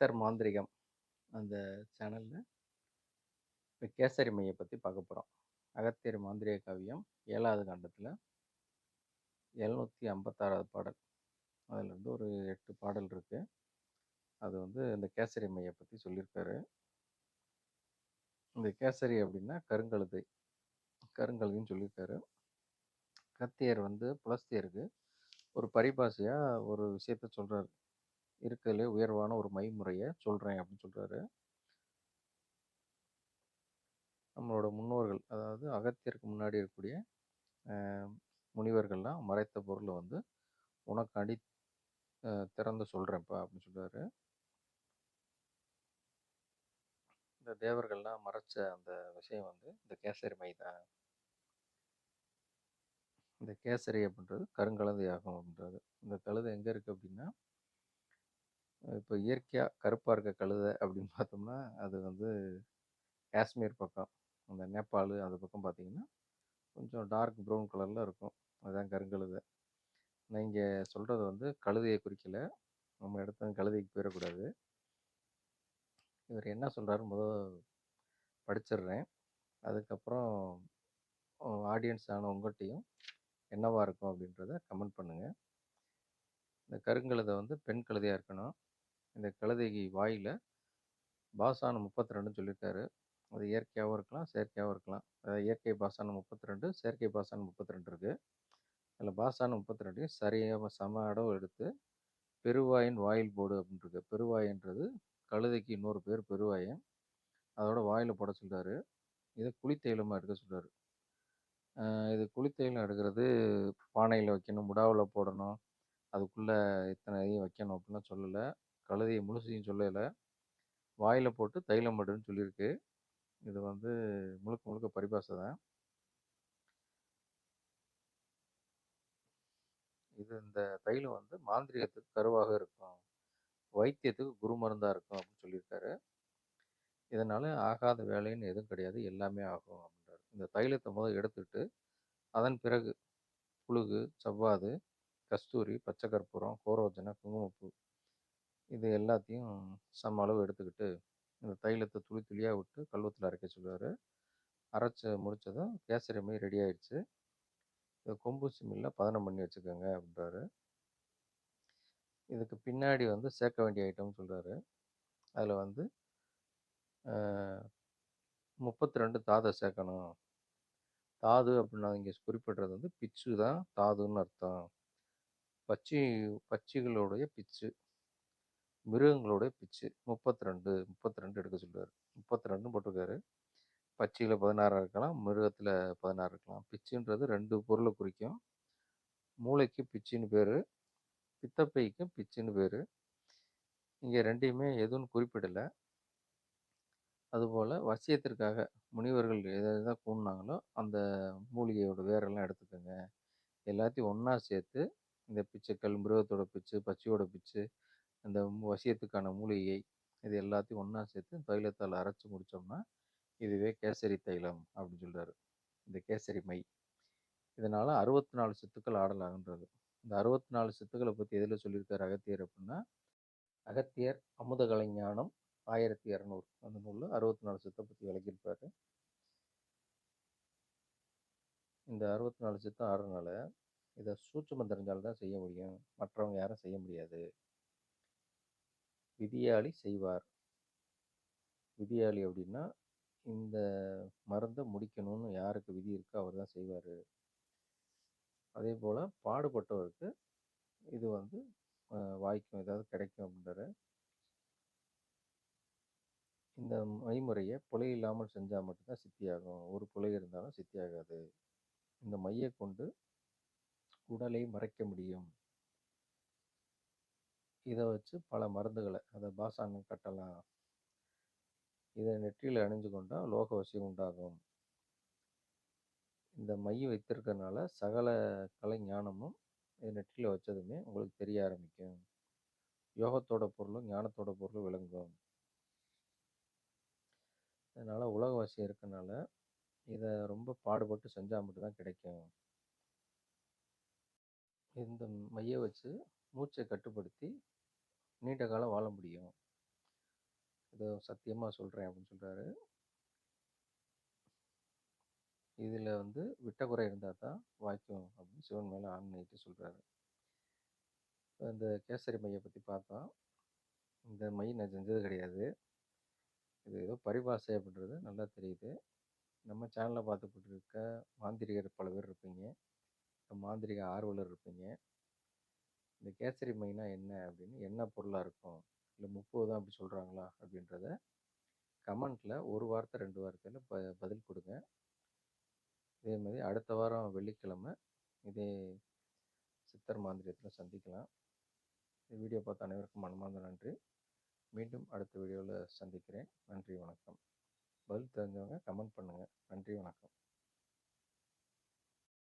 சித்தர் மாந்திரிகம் அந்த சேனலில் இப்போ கேசரி மையை பற்றி பார்க்க போகிறோம் அகத்தியர் மாந்திரிக காவியம் ஏழாவது காண்டத்தில் எழுநூற்றி ஐம்பத்தாறாவது பாடல். அதில் வந்து ஒரு எட்டு பாடல் இருக்குது அது வந்து இந்த கேசரி மையை பற்றி சொல்லியிருக்காரு. இந்த கேசரி அப்படின்னா கருங்கழுதை கருங்கழுதின்னு சொல்லியிருக்காரு. கத்தியர் வந்து புலஸ்தியருக்கு ஒரு பரிபாஷையாக ஒரு விஷயத்த சொல்கிறாரு இருக்கிறதுலே உயர்வான ஒரு மைமுறையை சொல்கிறேன் அப்படின்னு சொல்கிறாரு நம்மளோட முன்னோர்கள் அதாவது அகத்தியருக்கு முன்னாடி இருக்கக்கூடிய முனிவர்கள்லாம் மறைத்த பொருளை வந்து உனக்கு அடி திறந்து சொல்கிறேன்ப்பா அப்படின்னு சொல்கிறாரு இந்த தேவர்கள்லாம் மறைச்ச அந்த விஷயம் வந்து இந்த கேசரி மை தான் இந்த கேசரி அப்படின்றது கருங்கலதை ஆகும் அப்படின்றது. இந்த கழுதை எங்கே இருக்குது அப்படின்னா இப்போ இயற்கையாக கருப்பாக இருக்க கழுதை அப்படின்னு பார்த்தோம்னா அது வந்து காஷ்மீர் பக்கம். அந்த நேபாள் அந்த பக்கம் பார்த்தீங்கன்னா கொஞ்சம் டார்க் ப்ரௌன் கலரில் இருக்கும். அதுதான் கருங்கழுதை. நான் இங்கே சொல்கிறது வந்து கழுதையை குறிக்கல. நம்ம இடத்துல கழுதைக்கு போயிடக்கூடாது இவர் என்ன சொல்கிறாரு முதல் படிச்சிடுறேன். அதுக்கப்புறம் ஆடியன்ஸ் ஆன உங்கள்கிட்டையும் என்னவாக இருக்கும் அப்படின்றத கமெண்ட் பண்ணுங்கள் இந்த கருங்கழுதை வந்து பெண் கழுதையாக இருக்கணும். இந்த கழுதைக்கு வாயில் பாசானம் முப்பத்தி ரெண்டுன்னு சொல்லியிருக்காரு அது இயற்கையாகவும் இருக்கலாம் செயற்கையாகவும் இருக்கலாம். அதாவது இயற்கை பாசானம் முப்பத்தி ரெண்டு செயற்கை பாசானம் முப்பத்தி ரெண்டு இருக்குது அதில் பாசானம் முப்பத்தி ரெண்டையும் சரியாக சம அளவு எடுத்து பெருவாயின் வாயில் போடு அப்படின்றது பெருவாயின்றது கழுதைக்கு இன்னொரு பேர் பெருவாயன். அதோட வாயில் போட சொல்கிறாரு இதை குளித்தைலமாக எடுக்க சொல்கிறாரு இது குளித்தைலம் எடுக்கிறது பானையில் வைக்கணும் முடாவில் போடணும். அதுக்குள்ளே இத்தனை இதையும் வைக்கணும் அப்படின்லாம் சொல்லலை. கழுதையை முழுசையும் சொல்லலை. வாயில் போட்டு தைலம் மட்டுன்னு சொல்லியிருக்கு இது வந்து முழுக்க முழுக்க பரிபாசை தான். இது இந்த தைலம் வந்து மாந்திரிகத்துக்கு கருவாக இருக்கும். வைத்தியத்துக்கு குரு மருந்தாக இருக்கும் அப்படின்னு சொல்லியிருக்காரு. இதனால் ஆகாத வேலைன்னு எதுவும் கிடையாது. எல்லாமே ஆகும் அப்படின்றாரு. இந்த தைலத்தை முதல் எடுத்துட்டு அதன் பிறகு புழுகு செவ்வாது கஸ்தூரி பச்சை கற்பூரம் கோரோஜனை குங்குமப்பூ இது எல்லாத்தையும் சம அளவு எடுத்துக்கிட்டு இந்த தைலத்தை துளி துளியாக விட்டு கல்வத்தில் அரைக்க சொல்லுவார். அரைச்சி முடித்ததும் கேசரி மை ரெடி ஆயிடுச்சு. இதை கொம்பு சிம்மில் பதனம் பண்ணி வச்சுக்கோங்க அப்படின்றாரு இதுக்கு பின்னாடி வந்து சேர்க்க வேண்டிய ஐட்டம்னு சொல்கிறாரு அதில் வந்து முப்பத்தி ரெண்டு தாதை சேர்க்கணும். தாது அப்படின்னா இங்கே குறிப்பிடுறது வந்து பிச்சு தான் தாதுன்னு அர்த்தம். பச்சி பச்சிகளுடைய பிச்சு. மிருகங்களுடைய பிச்சு முப்பத்தி ரெண்டு முப்பத்தி ரெண்டு எடுக்க சொல்லுவார். முப்பத்தி ரெண்டுன்னு போட்டிருக்காரு. பச்சியில் பதினாறு இருக்கலாம் மிருகத்தில் பதினாறு இருக்கலாம். பிச்சுன்றது ரெண்டு பொருளை குறிக்கும். மூளைக்கு பிச்சுன்னு பேர் பித்தப்பைக்கும் பிச்சுன்னு பேர். இங்கே ரெண்டையுமே எதுவும் குறிப்பிடலை. அதுபோல் வசியத்திற்காக முனிவர்கள் எதை எதாவது கூடினாங்களோ அந்த மூலிகையோட வேரெல்லாம் எடுத்துக்கோங்க. எல்லாத்தையும் ஒன்றா சேர்த்து இந்த பிச்சுக்கள் மிருகத்தோட பிச்சு பச்சையோட பிச்சு அந்த வசியத்துக்கான மூலிகை இது எல்லாத்தையும் ஒன்றா சேர்த்து தைலத்தால் அரைச்சி முடித்தோம்னா இதுவே கேசரி தைலம் அப்படின்னு சொல்கிறாரு இந்த கேசரி மை. இதனால் அறுபத்தி நாலு சித்துக்கள் ஆடலாகுன்றது. இந்த அறுபத்தி நாலு சித்துக்களை பற்றி எதில் சொல்லியிருக்கார் அகத்தியர் அப்படின்னா அகத்தியர் அமுத கலைஞானம் ஆயிரத்தி இரநூறு. அந்த நூலில் அறுபத்தி நாலு சித்தை பற்றி விளக்கியிருப்பார். இந்த அறுபத்தி நாலு சித்தம் ஆடுறதுனால இதை சூட்சமம் தெரிஞ்சால்தான் செய்ய முடியும். மற்றவங்க யாரும் செய்ய முடியாது. விதியாளி செய்வார். விதியாளி அப்படின்னா இந்த மருந்தை முடிக்கணும்னு யாருக்கு விதி இருக்கோ அவர் தான் செய்வார். அதே போல் பாடுபட்டவருக்கு இது வந்து வாய்க்கும் ஏதாவது கிடைக்கும் அப்படின்ற இந்த மைமுறையை புலை இல்லாமல் செஞ்சால் மட்டும்தான் சித்தியாகும். ஒரு புலை இருந்தாலும் சித்தியாகாது. இந்த மையை கொண்டு உடலை மறைக்க முடியும். இதை வச்சு பல மருந்துகளை அதை பாசாங்கம் கட்டலாம். இதை நெற்றியில் அணிஞ்சு கொண்டால் லோக வசியம் உண்டாகும். இந்த மை வைத்திருக்கறனால சகல கலை ஞானமும் இது நெற்றியில் வச்சதுமே உங்களுக்கு தெரிய ஆரம்பிக்கும். யோகத்தோட பொருளும் ஞானத்தோட பொருளும் விளங்கும். அதனால் உலக வசியம் இருக்கனால இதை ரொம்ப பாடுபட்டு செஞ்சால் மட்டும்தான் கிடைக்கும். இந்த மையை வச்சு மூச்சை கட்டுப்படுத்தி நீண்ட காலம் வாழ முடியும் ஏதோ சத்தியமாக சொல்கிறேன் அப்படின்னு சொல்கிறாரு இதில் வந்து விட்டக்குறை இருந்தால் தான் வாய்க்கும் அப்படின்னு சிவன் மேலே ஆணையிட்டு சொல்கிறாரு இப்ப இந்த கேசரி மையை பற்றி பார்த்தோம். இந்த மை நான் செஞ்சது கிடையாது. இது ஏதோ பரிபாஷை அப்படின்றது நல்லா தெரியுது. நம்ம சேனலில் பார்த்துக்கிட்டு இருக்க மாந்திரிகர் பல பேர் இருப்பீங்க. மாந்திரிக ஆர்வலர் இருப்பீங்க. இந்த கேசரி மைனா என்ன அப்படின்னு என்ன பொருளாக இருக்கும்? இல்லை முப்பது தான் அப்படி சொல்கிறாங்களா அப்படின்றத கமெண்ட்டில் ஒரு வார்த்தை, 2 வார்த்தையில ப பதில் கொடுங்க இதே மாதிரி அடுத்த வாரம் வெள்ளிக்கிழமை இதே சித்தர் மாந்திரியத்தில் சந்திக்கலாம். இந்த வீடியோ பார்த்த அனைவருக்கும் மனமார்ந்த நன்றி. மீண்டும் அடுத்த வீடியோவில் சந்திக்கிறேன். நன்றி, வணக்கம். பதில் தெரிஞ்சவங்க கமெண்ட் பண்ணுங்கள் நன்றி, வணக்கம்.